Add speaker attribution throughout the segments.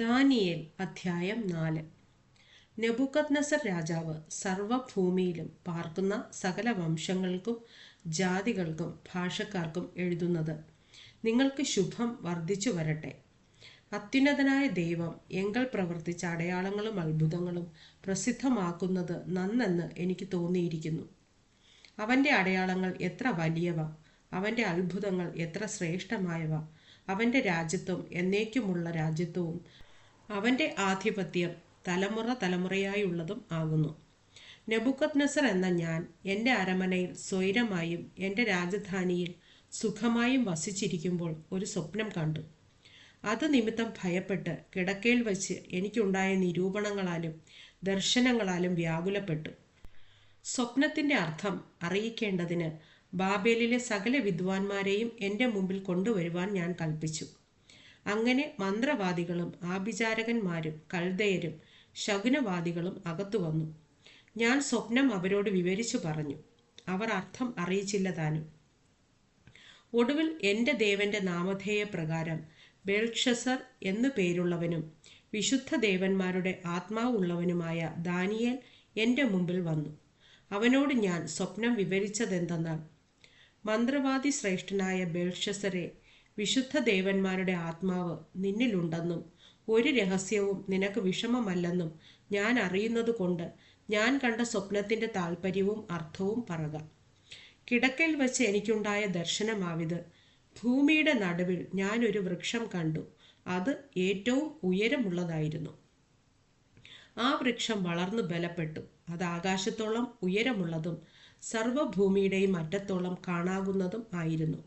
Speaker 1: Daniel അധ്യായം നാല്. നെബുക്കത്നസർ രാജാവ് സർവഭൂമിയിലും പാർക്കുന്ന സകല വംശങ്ങൾക്കും ജാതികൾക്കും ഭാഷക്കാർക്കും എഴുതുന്നത് നിങ്ങൾക്ക് ശുഭം വർദ്ധിച്ചു വരട്ടെ. അത്യുന്നതനായ ദൈവം എങ്കൽ പ്രവർത്തിച്ച അടയാളങ്ങളും അത്ഭുതങ്ങളും പ്രസിദ്ധമാക്കുന്നത് നന്നെന്ന് എനിക്ക് തോന്നിയിരിക്കുന്നു. അവന്റെ അടയാളങ്ങൾ എത്ര വലിയവ അവന്റെ അത്ഭുതങ്ങൾ എത്ര ശ്രേഷ്ഠമായവ അവന്റെ രാജ്യത്വം എന്നേക്കുമുള്ള രാജ്യത്വവും അവന്റെ ആധിപത്യം തലമുറ തലമുറയായുള്ളതും ആകുന്നു. നെബുക്കത് നസർ എന്ന ഞാൻ എന്റെ അരമനയിൽ സ്വൈരമായും എന്റെ രാജധാനിയിൽ സുഖമായും വസിച്ചിരിക്കുമ്പോൾ ഒരു സ്വപ്നം കണ്ടു. അത് നിമിത്തം ഭയപ്പെട്ട് കിടക്കയിൽ വച്ച് എനിക്കുണ്ടായ നിരൂപണങ്ങളാലും ദർശനങ്ങളാലും വ്യാകുലപ്പെട്ടു. സ്വപ്നത്തിന്റെ അർത്ഥം അറിയിക്കേണ്ടതിന് ബാബേലിലെ സകല വിദ്വാൻമാരെയും എന്റെ മുമ്പിൽ കൊണ്ടുവരുവാൻ ഞാൻ കൽപ്പിച്ചു. അങ്ങനെ മന്ത്രവാദികളും ആഭിചാരകന്മാരും കൽദയരും ശകുനവാദികളും അകത്തു വന്നു. ഞാൻ സ്വപ്നം അവരോട് വിവരിച്ചു പറഞ്ഞു. അവർ അർത്ഥം അറിയിച്ചില്ല താനും. ഒടുവിൽ എന്റെ ദേവന്റെ നാമധേയ പ്രകാരം ബെൽഷസർ എന്നു പേരുള്ളവനും വിശുദ്ധ ദേവന്മാരുടെ ആത്മാവുള്ളവനുമായ ദാനിയേൽ എന്റെ മുമ്പിൽ വന്നു. അവനോട് ഞാൻ സ്വപ്നം വിവരിച്ചതെന്തെന്നാൽ മന്ത്രവാദി ശ്രേഷ്ഠനായ ബെൽഷസറെ വിശുദ്ധ ദേവന്മാരുടെ ആത്മാവ് നിന്നിലുണ്ടെന്നും ഒരു രഹസ്യവും നിനക്ക് വിഷമമല്ലെന്നും ഞാൻ അറിയുന്നത് കൊണ്ട് ഞാൻ കണ്ട സ്വപ്നത്തിന്റെ താല്പര്യവും അർത്ഥവും പറക. കിടക്കയിൽ വച്ച് എനിക്കുണ്ടായ ദർശനമാവിത്. ഭൂമിയുടെ നടുവിൽ ഞാനൊരു വൃക്ഷം കണ്ടു. അത് ഏറ്റവും ഉയരമുള്ളതായിരുന്നു. ആ വൃക്ഷം വളർന്നു ബലപ്പെട്ടു. അത് ആകാശത്തോളം ഉയരമുള്ളതും സർവഭൂമിയുടെയും അറ്റത്തോളം കാണാകുന്നതും ആയിരുന്നു.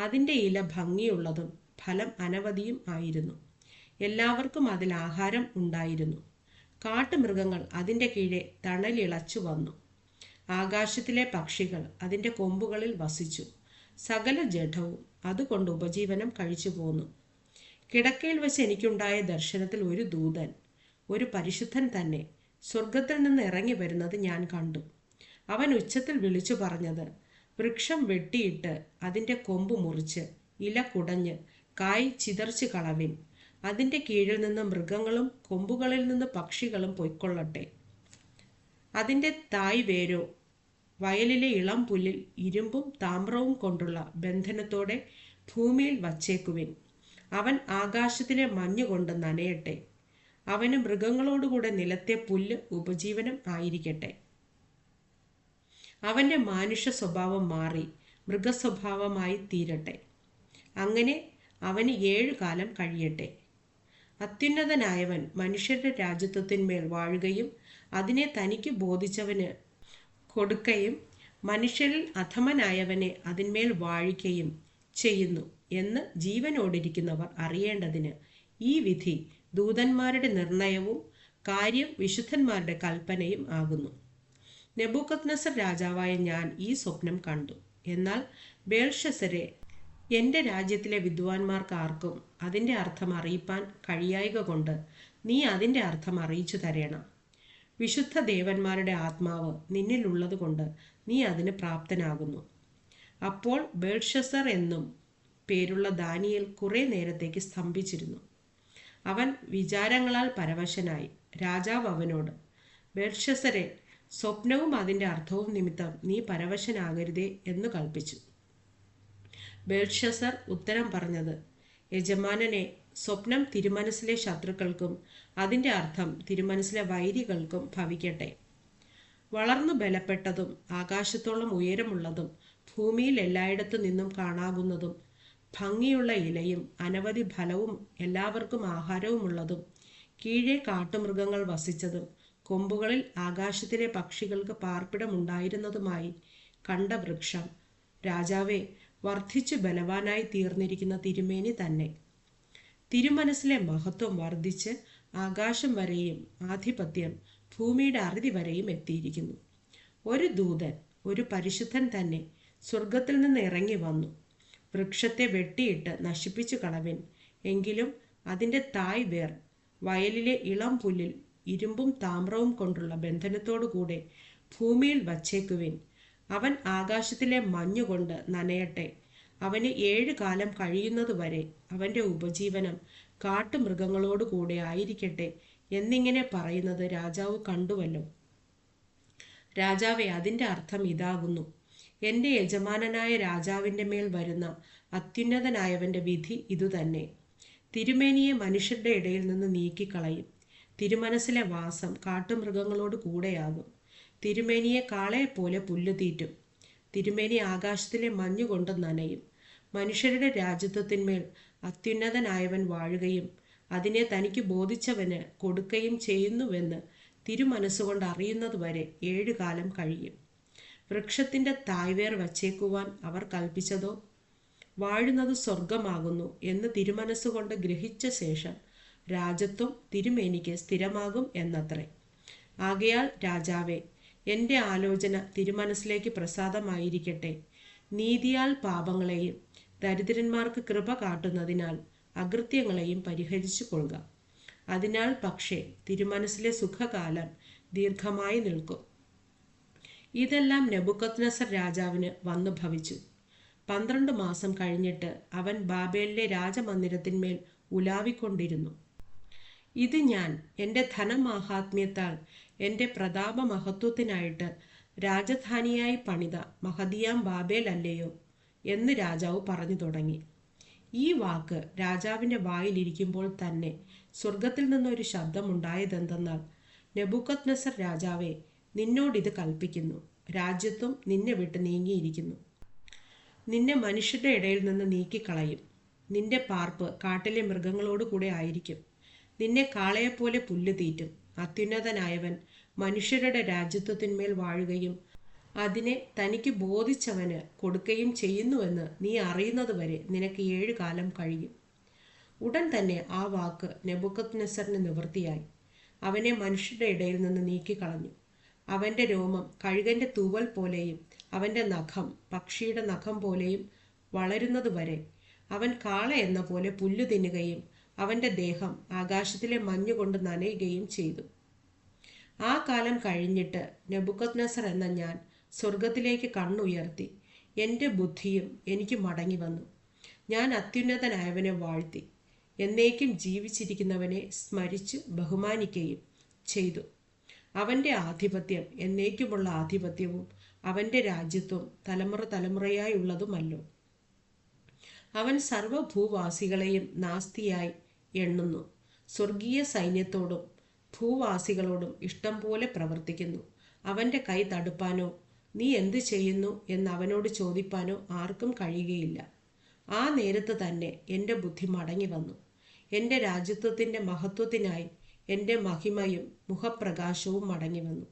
Speaker 1: അതിന്റെ ഇല ഭംഗിയുള്ളതും ഫലം അനവധിയും ആയിരുന്നു. എല്ലാവർക്കും അതിൽ ആഹാരം ഉണ്ടായിരുന്നു. കാട്ടുമൃഗങ്ങൾ അതിന്റെ കീഴെ തണലിളച്ചു വന്നു. ആകാശത്തിലെ പക്ഷികൾ അതിന്റെ കൊമ്പുകളിൽ വസിച്ചു. സകല ജഡവും അതുകൊണ്ട് ഉപജീവനം കഴിച്ചു പോന്നു. കിടക്കയിൽ വെച്ച് എനിക്കുണ്ടായ ദർശനത്തിൽ ഒരു ദൂതൻ ഒരു പരിശുദ്ധൻ തന്നെ സ്വർഗത്തിൽ നിന്ന് ഇറങ്ങി വരുന്നത് ഞാൻ കണ്ടു. അവൻ ഉച്ചത്തിൽ വിളിച്ചു പറഞ്ഞത് വൃക്ഷം വെട്ടിയിട്ട് അതിന്റെ കൊമ്പ് മുറിച്ച് ഇല കുടഞ്ഞ് കായ് ചിതറിച്ച് കളവിൻ. അതിന്റെ കീഴിൽ നിന്ന് മൃഗങ്ങളും കൊമ്പുകളിൽ നിന്ന് പക്ഷികളും പൊയ്ക്കൊള്ളട്ടെ. അതിന്റെ തായ് വേരോ വയലിലെ ഇളം പുല്ലിൽ ഇരുമ്പും താമ്രവും കൊണ്ടുള്ള ബന്ധനത്തോടെ ഭൂമിയിൽ വച്ചേക്കുവിൻ. അവൻ ആകാശത്തിലെ മഞ്ഞുകൊണ്ട് നനയട്ടെ. അവന് മൃഗങ്ങളോടുകൂടെ നിലത്തെ പുല്ല് ഉപജീവനം ആയിരിക്കട്ടെ. അവന്റെ മാനുഷ്യ സ്വഭാവം മാറി മൃഗസ്വഭാവമായി തീരട്ടെ. അങ്ങനെ അവന് ഏഴു കാലം കഴിയട്ടെ. അത്യുന്നതനായവൻ മനുഷ്യരുടെ രാജ്യത്വത്തിന്മേൽ വാഴുകയും അതിനെ തനിക്ക് ബോധിച്ചവന് കൊടുക്കുകയും മനുഷ്യരിൽ അധമനായവനെ അതിന്മേൽ വാഴിക്കുകയും ചെയ്യുന്നു എന്ന് ജീവനോടിരിക്കുന്നവർ അറിയേണ്ടതിന് ഈ വിധി ദൂതന്മാരുടെ നിർണയവും കാര്യം വിശുദ്ധന്മാരുടെ കൽപ്പനയും ആകുന്നു. നെബുക്കത്നസർ രാജാവായ ഞാൻ ഈ സ്വപ്നം കണ്ടു. എന്നാൽ ബേൾഷസരെ എന്റെ രാജ്യത്തിലെ വിദ്വാൻമാർക്കാർക്കും അതിന്റെ അർത്ഥം അറിയിപ്പാൻ കഴിയായക കൊണ്ട് നീ അതിന്റെ അർത്ഥം അറിയിച്ചു തരേണം. വിശുദ്ധ ദേവന്മാരുടെ ആത്മാവ് നിന്നിലുള്ളത് കൊണ്ട് നീ അതിന് പ്രാപ്തനാകുന്നു. അപ്പോൾ ബേൾഷസർ എന്നും പേരുള്ള ദാനിയേൽ കുറേ നേരത്തേക്ക് സ്തംഭിച്ചിരുന്നു. അവൻ വിചാരങ്ങളാൽ പരവശനായി. രാജാവ് അവനോട് ബേൽഷസരെ സ്വപ്നവും അതിന്റെ അർത്ഥവും നിമിത്തം നീ പരവശനാകരുതേ എന്ന് കൽപ്പിച്ചു. ബേൾഷസർ ഉത്തരം പറഞ്ഞത് യജമാനനെ സ്വപ്നം തിരുമനസിലെ ശത്രുക്കൾക്കും അതിന്റെ അർത്ഥം തിരുമനസിലെ വൈരികൾക്കും ഭവിക്കട്ടെ. വളർന്നു ബലപ്പെട്ടതും ആകാശത്തോളം ഉയരമുള്ളതും ഭൂമിയിൽ എല്ലായിടത്തു നിന്നും കാണാകുന്നതും ഭംഗിയുള്ള ഇലയും അനവധി ഫലവും എല്ലാവർക്കും ആഹാരവുമുള്ളതും കീഴെ കാട്ടുമൃഗങ്ങൾ വസിച്ചതും കൊമ്പുകളിൽ ആകാശത്തിലെ പക്ഷികൾക്ക് പാർപ്പിടമുണ്ടായിരുന്നതുമായി കണ്ട വൃക്ഷം രാജാവെ വർദ്ധിച്ചു ബലവാനായി തീർന്നിരിക്കുന്ന തിരുമേനി തന്നെ. തിരുമനസിലെ മഹത്വം വർദ്ധിച്ച് ആകാശം വരെയും ആധിപത്യം ഭൂമിയുടെ അറുതി വരെയും എത്തിയിരിക്കുന്നു. ഒരു ദൂതൻ ഒരു പരിശുദ്ധൻ തന്നെ സ്വർഗത്തിൽ നിന്ന് ഇറങ്ങി വന്നു. വൃക്ഷത്തെ വെട്ടിയിട്ട് നശിപ്പിച്ചു കളവിൻ. എങ്കിലും അതിന്റെ തായ് വേർ വയലിലെ ഇളം പുല്ലിൽ ഇരുമ്പും താമ്രവും കൊണ്ടുള്ള ബന്ധനത്തോടുകൂടെ ഭൂമിയിൽ വച്ചേക്കുവിൻ. അവൻ ആകാശത്തിലെ മഞ്ഞുകൊണ്ട് നനയട്ടെ. അവന് ഏഴ് കാലം കഴിയുന്നതുവരെ അവന്റെ ഉപജീവനം കാട്ടുമൃഗങ്ങളോടുകൂടെ ആയിരിക്കട്ടെ എന്നിങ്ങനെ പറയുന്നത് രാജാവ് കണ്ടുവല്ലോ. രാജാവെ അതിന്റെ അർത്ഥം ഇതാകുന്നു. എന്റെ യജമാനനായ രാജാവിന്റെ മേൽ വരുന്ന അത്യുന്നതനായവന്റെ വിധി ഇതുതന്നെ. തിരുമേനിയെ മനുഷ്യരുടെ ഇടയിൽ നിന്ന് നീക്കിക്കളയും. തിരുമനസ്സിലെ വാസം കാട്ടുമൃഗങ്ങളോട് കൂടെയാകും. തിരുമേനിയെ കാളയെപ്പോലെ പുല്ല് തീറ്റും. തിരുമേനി ആകാശത്തിലെ മഞ്ഞുകൊണ്ട് നനയും. മനുഷ്യരുടെ രാജ്യത്വത്തിന്മേൽ അത്യുന്നതനായവൻ വാഴുകയും അതിനെ തനിക്ക് ബോധിച്ചവന് കൊടുക്കുകയും ചെയ്യുന്നുവെന്ന് തിരുമനസ്സുകൊണ്ട് അറിയുന്നതുവരെ ഏഴു കാലം കഴിയും. വൃക്ഷത്തിന്റെ തായ്വേർ വച്ചേക്കുവാൻ അവർ കൽപ്പിച്ചതോ? വാഴുന്നത് സ്വർഗമാകുന്നു എന്ന് തിരുമനസ്സുകൊണ്ട് ഗ്രഹിച്ച ശേഷം രാജത്വം തിരുമേനിക്ക് സ്ഥിരമാകും എന്നത്രേ. ആകയാൽ രാജാവേ എന്റെ ആലോചന തിരുമനസ്സിലേക്ക് പ്രസാദമായിരിക്കട്ടെ. നീതിയാൽ പാപങ്ങളെയും ദരിദ്രന്മാർക്ക് കൃപ കാട്ടുന്നതിനാൽ അകൃത്യങ്ങളെയും പരിഹരിച്ചു കൊള്ളുക അതിനാൽ പക്ഷേ തിരുമനസ്സിലെ സുഖകാലം ദീർഘമായി നിൽക്കും. ഇതെല്ലാം നെബുക്കത്നസർ രാജാവിന് വന്നു ഭവിച്ചു. പന്ത്രണ്ട് മാസം കഴിഞ്ഞിട്ട് അവൻ ബാബേലിലെ രാജമന്ദിരത്തിന്മേൽ ഉലാവിക്കൊണ്ടിരുന്നു. ഇത് ഞാൻ എന്റെ ധനമാഹാത്മ്യത്താൽ എന്റെ പ്രതാപ മഹത്വത്തിനായിട്ട് രാജധാനിയായി പണിത മഹദിയാം ബാബേൽ അല്ലയോ എന്ന് രാജാവ് പറഞ്ഞു തുടങ്ങി. ഈ വാക്ക് രാജാവിന്റെ വായിലിരിക്കുമ്പോൾ തന്നെ സ്വർഗത്തിൽ നിന്നൊരു ശബ്ദമുണ്ടായതെന്തെന്നാൽ നെബുക്കത് നസർ രാജാവെ നിന്നോടിത് കൽപ്പിക്കുന്നു. രാജ്യത്വം നിന്നെ വിട്ട് നീങ്ങിയിരിക്കുന്നു. നിന്നെ മനുഷ്യരുടെ ഇടയിൽ നിന്ന് നീക്കിക്കളയും. നിന്റെ പാർപ്പ് കാട്ടിലെ മൃഗങ്ങളോട് കൂടെ ആയിരിക്കും. നിന്നെ കാളയെപ്പോലെ പുല്ല് തീറ്റും. അത്യുന്നതനായവൻ മനുഷ്യരുടെ രാജ്യത്വത്തിന്മേൽ വാഴുകയും അതിനെ തനിക്ക് ബോധിച്ചവന് കൊടുക്കുകയും ചെയ്യുന്നുവെന്ന് നീ അറിയുന്നത് വരെ നിനക്ക് ഏഴു കാലം കഴിയും. ഉടൻ തന്നെ ആ വാക്ക് നെബുക്കത് നെസറിന് നിവൃത്തിയായി. അവനെ മനുഷ്യരുടെ ഇടയിൽ നിന്ന് നീക്കിക്കളഞ്ഞു. അവന്റെ രോമം കഴുകന്റെ തൂവൽ പോലെയും അവന്റെ നഖം പക്ഷിയുടെ നഖം പോലെയും വളരുന്നതുവരെ അവൻ കാള എന്ന പോലെ പുല്ലു തിന്നുകയും അവന്റെ ദേഹം ആകാശത്തിലെ മഞ്ഞുകൊണ്ട് നനയുകയും ചെയ്തു. ആ കാലം കഴിഞ്ഞിട്ട് നെബുക്കത് നസർ എന്ന ഞാൻ സ്വർഗത്തിലേക്ക് കണ്ണുയർത്തി. എന്റെ ബുദ്ധിയും എനിക്ക് മടങ്ങി വന്നു. ഞാൻ അത്യുന്നതനായവനെ വാഴ്ത്തി. എന്നേക്കും ജീവിച്ചിരിക്കുന്നവനെ സ്മരിച്ച് ബഹുമാനിക്കുകയും ചെയ്തു. അവന്റെ ആധിപത്യം എന്നേക്കുമുള്ള ആധിപത്യവും അവന്റെ രാജ്യത്വം തലമുറ തലമുറയായുള്ളതുമല്ലോ. അവൻ സർവഭൂവാസികളെയും നാസ്തിയായി എണ്ണുന്നു. സ്വർഗീയ സൈന്യത്തോടും ഭൂവാസികളോടും ഇഷ്ടം പോലെ പ്രവർത്തിക്കുന്നു. അവന്റെ കൈ തടുപ്പാനോ നീ എന്ത് ചെയ്യുന്നു? എന്ന് അവനോട് ചോദിപ്പാനോ ആർക്കും കഴിയുകയില്ല. ആ നേരത്ത് തന്നെ എന്റെ ബുദ്ധി മടങ്ങി വന്നു. എന്റെ രാജ്യത്വത്തിന്റെ മഹത്വത്തിനായി എന്റെ മഹിമയും മുഖപ്രകാശവും മടങ്ങി വന്നു.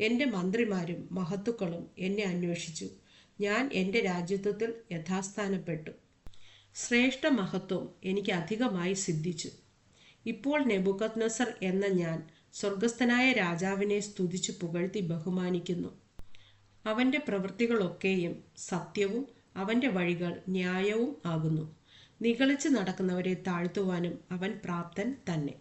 Speaker 1: എന്റെ മന്ത്രിമാരും മഹത്തുക്കളും എന്നെ അന്വേഷിച്ചു. ഞാൻ എന്റെ രാജ്യത്വത്തിൽ യഥാസ്ഥാനപ്പെട്ടു. ശ്രേഷ്ഠ മഹത്വം എനിക്ക് അധികമായി സിദ്ധിച്ചു. ഇപ്പോൾ നെബുക്കത് നസർ എന്ന ഞാൻ സ്വർഗസ്ഥനായ രാജാവിനെ സ്തുതിച്ചു പുകഴ്ത്തി ബഹുമാനിക്കുന്നു. അവന്റെ പ്രവൃത്തികളൊക്കെയും സത്യവും അവന്റെ വഴികൾ ന്യായവും ആകുന്നു. നികളിച്ച് നടക്കുന്നവരെ താഴ്ത്തുവാനും അവൻ പ്രാപ്തൻ തന്നെ.